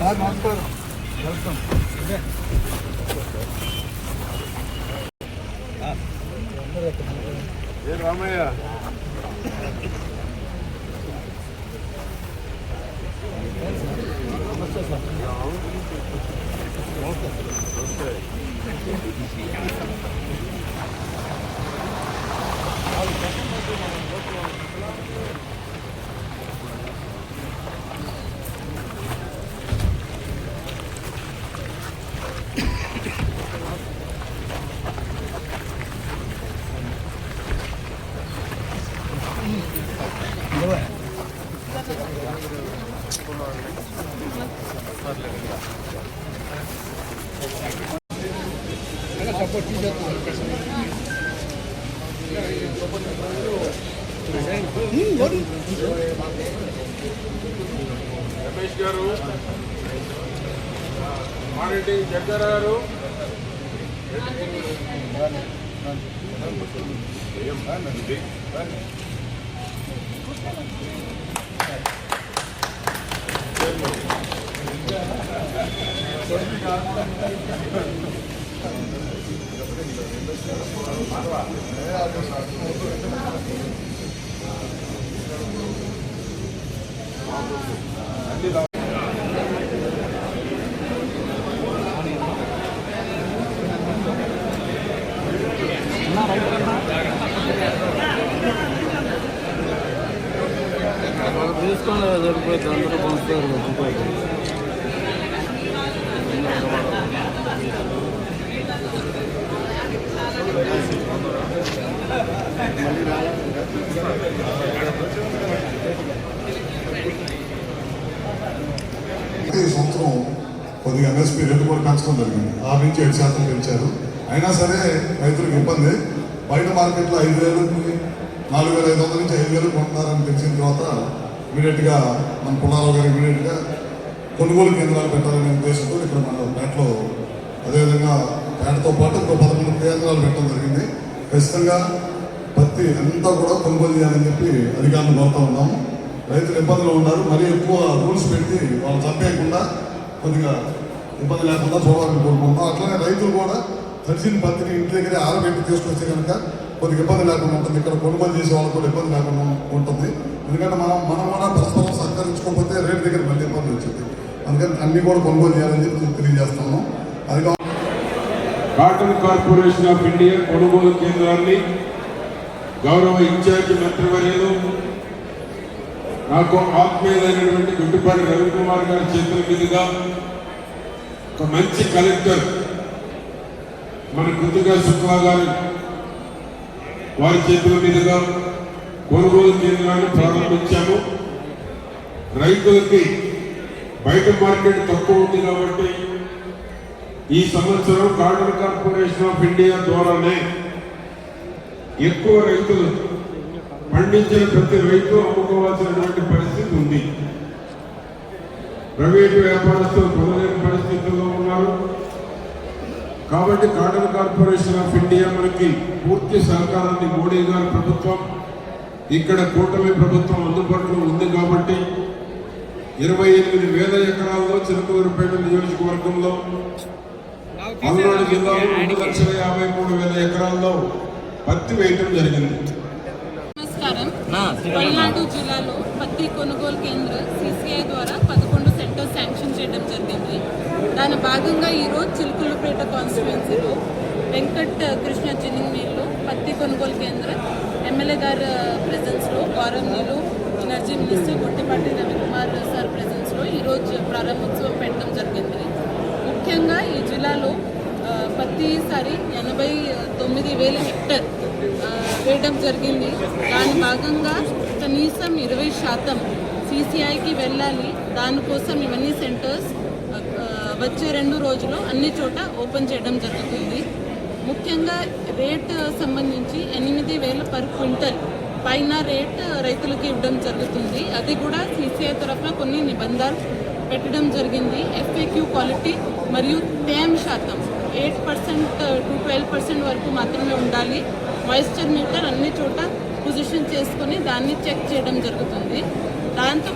Sir నమస్కారం welcome ఏ రామయ్య రమేష్ గారు monitoring జగ్గర్ గారు Thank you. తీసుకొని సరిపోతుంది అందరూ పంచుతారు సంవత్సరం కొద్దిగా ఎంఎస్పీ రేటు కూడా పెంచడం జరిగింది. ఆరు నుంచి ఏడు శాతం పెంచారు. అయినా సరే రైతులకు ఇబ్బంది. బయట మార్కెట్లో ఐదు వేలు నాలుగు వేల ఐదు వందల నుంచి ఐదు వేలు కొంటున్నారని తెలిసిన తర్వాత ఇమీడియట్గా మన పుల్లారావు గారు ఇమీడియట్గా కొనుగోలు కేంద్రాలు పెట్టాలనే ఉద్దేశంతో ఇక్కడ మన పేటలో అదేవిధంగా పేటతో పాటు ఇంకో పదకొండు కేంద్రాలు పెట్టడం జరిగింది. ఖచ్చితంగా పత్తి అంతా కూడా కొనుగోలు చేయాలని చెప్పి అధికారులు కోరుతా ఉన్నాము రైతులు ఇబ్బందులు ఉన్నారు. మరీ ఎక్కువ రూల్స్ పెట్టి వాళ్ళు చంపేయకుండా కొద్దిగా ఇబ్బంది లేకుండా చూడాలని కోరుకుంటాం అట్లనే రైతులు కూడా తడిసిన పత్తిని ఇంటి దగ్గరే ఆరబెట్టి తీసుకొస్తే కనుక కొద్దిగా ఇబ్బంది లేకుండా ఉంటుంది. ఇక్కడ కొనుగోలు చేసే వాళ్ళకి కూడా ఇబ్బంది లేకుండా ఉంటుంది. ఎందుకంటే మనం మనం కూడా పరస్పరం సహకరించుకోకపోతే రేటు దగ్గర మళ్ళీ ఇబ్బంది వచ్చింది. అందుకని అన్ని కూడా కొనుగోలు చేయాలని చెప్పి తెలియజేస్తాము అది కాటన్ కార్పొరేషన్ ఆఫ్ ఇండియా కొనుగోలు కేంద్రాన్ని గౌరవ ఇన్ఛార్జి మంత్రివర్యులు నాకు ఆత్మీయులైనటువంటి గుడ్డిపాటి రవికుమార్ గారి చేతుల మీదుగా ఒక మంచి కలెక్టర్ మన కృతికా శుక్లా గారి వారి చేతుల మీదుగా కొనుగోలు కేంద్రాన్ని ప్రారంభించాము. రైతులకి బయట మార్కెట్ తక్కువ ఉంది కాబట్టి ఈ సంవత్సరం కాటన్ కార్పొరేషన్ ఆఫ్ ఇండియా ద్వారానే ఎక్కువ రైతులు పండించిన ప్రతి రైతు అమ్ముకోవాల్సినటువంటి పరిస్థితి ఉంది. ప్రైవేటు వ్యాపారస్తులు కొనలేని పరిస్థితుల్లో ఉన్నారు. కాబట్టి కాటన్ కార్పొరేషన్ ఆఫ్ ఇండియా మనకి పూర్తి సహకారాన్ని మోడీ గారి ప్రభుత్వం ఇక్కడ కూటమి ప్రభుత్వం అందుబాటులో ఉంది కాబట్టి ఇరవై ఎనిమిది వేల ఎకరాల్లో చిరుకూరుపేట నియోజకవర్గంలో పల్నాడు జిల్లాలో రెండు లక్షల యాభై మూడు వేల ఎకరాల్లో పత్తి వేయటం జరిగింది. నమస్కారం. పల్నాడు జిల్లాలో పత్తి కొనుగోలు కేంద్ర సిసిఐ ద్వారా పదకొండు సెంటర్స్ శాంక్షన్ చేయడం జరిగింది. దాని భాగంగా ఈరోజు చిలుకులపేట కాన్స్టిట్యున్సీలో వెంకట్ కృష్ణ జిన్నింగ్ మిల్లు పత్తి కొనుగోలు కేంద్ర ఎమ్మెల్యే గారి ప్రెజెన్స్లో గౌరవనీయులు energy minister Gottipati Ravikumar sir ప్రెజెన్స్లో ఈరోజు ప్రారంభోత్సవం పెట్టడం జరిగింది. ముఖ్యంగా ఈ జిల్లాలో ప్రతిసారి ఎనభై తొమ్మిది వేల హెక్టర్ వేయడం జరిగింది. దాని భాగంగా కనీసం ఇరవై శాతం సీసీఐకి వెళ్ళాలి. దానికోసం ఇవన్నీ సెంటర్స్ వచ్చే రెండు రోజులు అన్ని చోట ఓపెన్ చేయడం జరుగుతుంది. ముఖ్యంగా రేట్ సంబంధించి ఎనిమిది వేల పర్ క్వింటల్ పైన రేట్ రైతులకు ఇవ్వడం జరుగుతుంది. అది కూడా సీసీఐ తరఫున కొన్ని నిబంధనలు పెట్టడం జరిగింది. ఎఫ్ఏక్యూ క్వాలిటీ మరియు తేమ శాతం eight percent to twelve percent వరకు మాత్రమే ఉండాలి. మాయిశ్చర్ మీటర్ అన్ని చోట పొజిషన్ చేసుకొని దాన్ని చెక్ చేయడం జరుగుతుంది. దాంతో